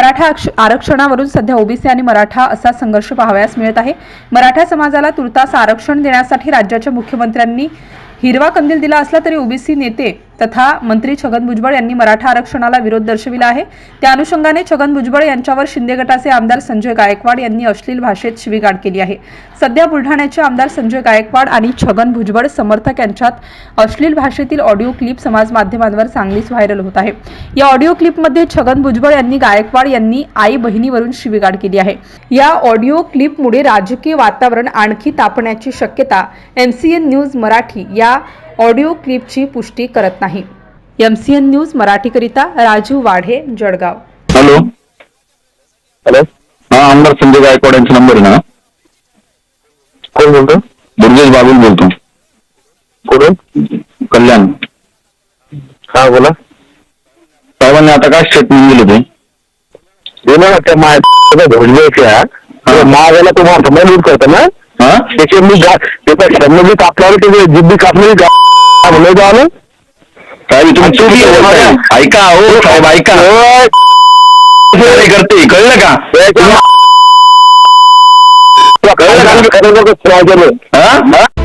मराठा आक्ष- आरक्षणावरून सध्या ओबीसी आणि मराठा असा संघर्ष पाहावयास मिळत आहे. मराठा समाजाला तुर्तास आरक्षण देण्यासाठी राज्याच्या मुख्यमंत्र्यांनी हिरवा कंदील दिला असला तरी ओबीसी नेते तथा मंत्री छगन भुजबळ यांनी मराठा आरक्षणाला विरोध दर्शविला आहे. त्या अनुषंगाने छगन भुजबळ यांच्यावर शिंदे गटाचे आमदार संजय गायकवाड यांनी अश्लील भाषेत शिवीगाळ केली आहे. सध्या बुलढाण्याचे आमदार संजय गायकवाड आणि छगन भुजबळ समर्थक यांच्यात अश्लील भाषेतील ऑडिओ क्लिप समाज माध्यमांवर चांगलीच व्हायरल होत आहे. या ऑडिओ क्लिपमध्ये छगन भुजबळ यांनी गायकवाड यांनी आई बहिणीवरून शिवीगाळ केली आहे. या ऑडिओ क्लिपमुळे राजकीय वातावरण आणखी तापण्याची शक्यता एमसीएन न्यूज मराठी या ऑडिओ क्लिपची पुष्टी करत नाही. एम सी एन न्यूज मराठीकरिता राजू वाढे जळगाव. हॅलो. हॅलो. हा आमदार संजय गायकवाड यांचा नंबर आहे ना? कोण बोलतो दुर्गेश बाबुल बोलतो. कुठून कल्याण. हा बोला. साहेबांनी आता काय स्टेटमेंट दिलं ते? दिलं ना त्या माझ्या भोजनाच्या महागाला तुम्हाला समजा यूज करतो ना त्याचे मी गा- त्याचा शब्द बी कापला त्याचे जिद्दी कापली म्हणलं जावं साहेब तुम्ही चुकी बोलताय. ऐका हो साहेब ऐका काय करते कळलं का कळलं हा? का